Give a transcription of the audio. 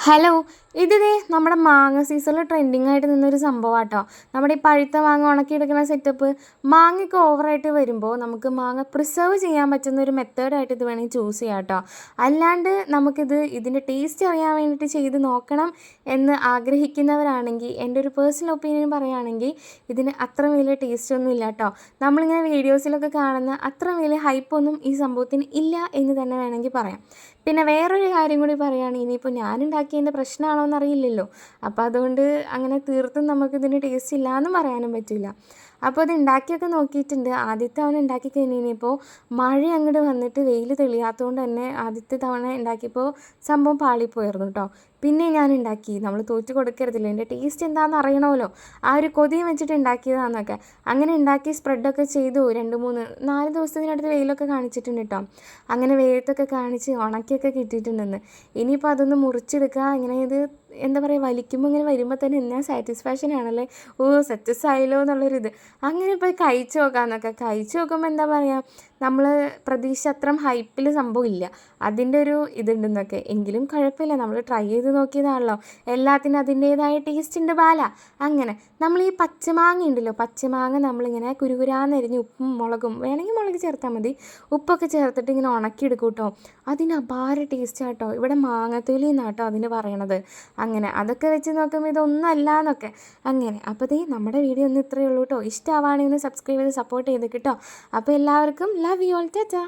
Hello ഇതിതേ നമ്മുടെ മാങ്ങ സീസണിൽ ട്രെൻഡിങ് ആയിട്ട് നിന്നൊരു സംഭവം കേട്ടോ നമ്മുടെ ഈ പഴുത്ത മാങ്ങ ഉണക്കിയെടുക്കുന്ന സെറ്റപ്പ് മാങ്ങയ്ക്ക് ഓവറായിട്ട് വരുമ്പോൾ നമുക്ക് മാങ്ങ പ്രിസർവ് ചെയ്യാൻ പറ്റുന്ന ഒരു മെത്തേഡായിട്ട് ഇത് വേണമെങ്കിൽ ചൂസ് ചെയ്യാം കേട്ടോ അല്ലാണ്ട് നമുക്കിത് ഇതിന്റെ ടേസ്റ്റ് അറിയാൻ വേണ്ടിയിട്ട് ചെയ്ത് നോക്കണം എന്ന് ആഗ്രഹിക്കുന്നവരാണെങ്കിൽ എന്റെ ഒരു പേഴ്സണൽ ഒപ്പീനിയൻ പറയുകയാണെങ്കിൽ ഇതിന് അത്ര വലിയ ടേസ്റ്റ് ഒന്നും ഇല്ല കേട്ടോ നമ്മളിങ്ങനെ വീഡിയോസിലൊക്കെ കാണുന്ന അത്ര വലിയ ഹൈപ്പൊന്നും ഈ സംഭവത്തിന് ഇല്ല എന്ന് തന്നെ വേണമെങ്കിൽ പറയാം. പിന്നെ വേറൊരു കാര്യം കൂടി പറയുകയാണെങ്കിൽ ഇനിയിപ്പോൾ ഞാൻ ഉണ്ടാക്കിയതിന്റെ പ്രശ്നമാണോ എന്നറിയില്ലല്ലോ അപ്പോൾ അതുകൊണ്ട് അങ്ങനെ തീർത്തും നമുക്കിതിന് ടേസ്റ്റ് ഇല്ലയെന്നും പറയാനും പറ്റില്ല. അപ്പോൾ അത് ഉണ്ടാക്കിയൊക്കെ നോക്കിയിട്ടുണ്ട്. ആദ്യത്തെ തവണ ഉണ്ടാക്കി കഴിഞ്ഞപ്പോൾ മഴ അങ്ങോട്ട് വന്നിട്ട് വെയിൽ തെളിയാത്തതുകൊണ്ട് തന്നെ ആദ്യത്തെ തവണ ഉണ്ടാക്കിയപ്പോൾ സംഭവം പാളിപ്പോയിരുന്നു കേട്ടോ. പിന്നെ ഞാൻ ഉണ്ടാക്കി. നമ്മൾ തോറ്റു കൊടുക്കരുതില്ല. എന്റെ ടേസ്റ്റ് എന്താണെന്ന് അറിയണമല്ലോ. ആ ഒരു കൊതിയും വെച്ചിട്ട് ഉണ്ടാക്കിയതാണെന്നൊക്കെ അങ്ങനെ ഉണ്ടാക്കി സ്പ്രെഡൊക്കെ ചെയ്തു. രണ്ട് മൂന്ന് നാല് ദിവസത്തിനടുത്ത് വെയിലൊക്കെ കാണിച്ചിട്ടുണ്ട് കേട്ടോ. അങ്ങനെ വെയിലത്തൊക്കെ കാണിച്ച് ഉണക്കിയൊക്കെ കിട്ടിയിട്ടുണ്ടെന്ന്. ഇനിയിപ്പോൾ അതൊന്ന് മുറിച്ചെടുക്കുക. ഇങ്ങനെ ഇത് എന്താ പറയുക വലിക്കുമ്പോൾ ഇങ്ങനെ വരുമ്പോൾ തന്നെ എന്നാ സാറ്റിസ്ഫാക്ഷൻ ആണല്ലേ? ഓ സക്സസ് ആയല്ലോ എന്നുള്ളൊരിത് അങ്ങനെ ഇപ്പോൾ കഴിച്ചു നോക്കാമെന്നൊക്കെ കഴിച്ചു നോക്കുമ്പോൾ എന്താ പറയുക നമ്മൾ പ്രതീക്ഷ അത്രയും ഹൈപ്പിൽ സംഭവം ഇല്ല. അതിന്റെ ഒരു ഇതുണ്ടെന്നൊക്കെ. എങ്കിലും കുഴപ്പമില്ല. നമ്മൾ ട്രൈ ചെയ്ത് നോക്കിയതാണല്ലോ. എല്ലാത്തിനും അതിന്റേതായ ടേസ്റ്റ് ഉണ്ട് ബാല. അങ്ങനെ നമ്മൾ ഈ പച്ചമാങ്ങ ഉണ്ടല്ലോ. പച്ചമാങ്ങ നമ്മളിങ്ങനെ കുരുകുരാന്നരിഞ്ഞ് ഉപ്പും മുളകും വേണമെങ്കിൽ മുളക് ചേർത്താൽ മതി. ഉപ്പൊക്കെ ചേർത്തിട്ട് ഇങ്ങനെ ഉണക്കിയെടുക്കും കേട്ടോ അതിന് അപാര ടേസ്റ്റ് ആട്ടോ. ഇവിടെ മാങ്ങത്തൊലി എന്നാട്ടോ അതിന് പറയണത്. അങ്ങനെ അതൊക്കെ വെച്ച് നോക്കുമ്പോൾ ഇതൊന്നും അല്ല എന്നൊക്കെ അങ്ങനെ. അപ്പോൾ ദേ നമ്മുടെ വീഡിയോ ഒന്ന് ഇത്രയേ ഉള്ളൂ കേട്ടോ ഇഷ്ടമാവുകയാണെങ്കിൽ ഒന്ന് സബ്സ്ക്രൈബ് ചെയ്ത് സപ്പോർട്ട് ചെയ്ത് കേട്ടോ. അപ്പോൾ എല്ലാവർക്കും ലവ് യു ഓൾ ടാറ്റാ.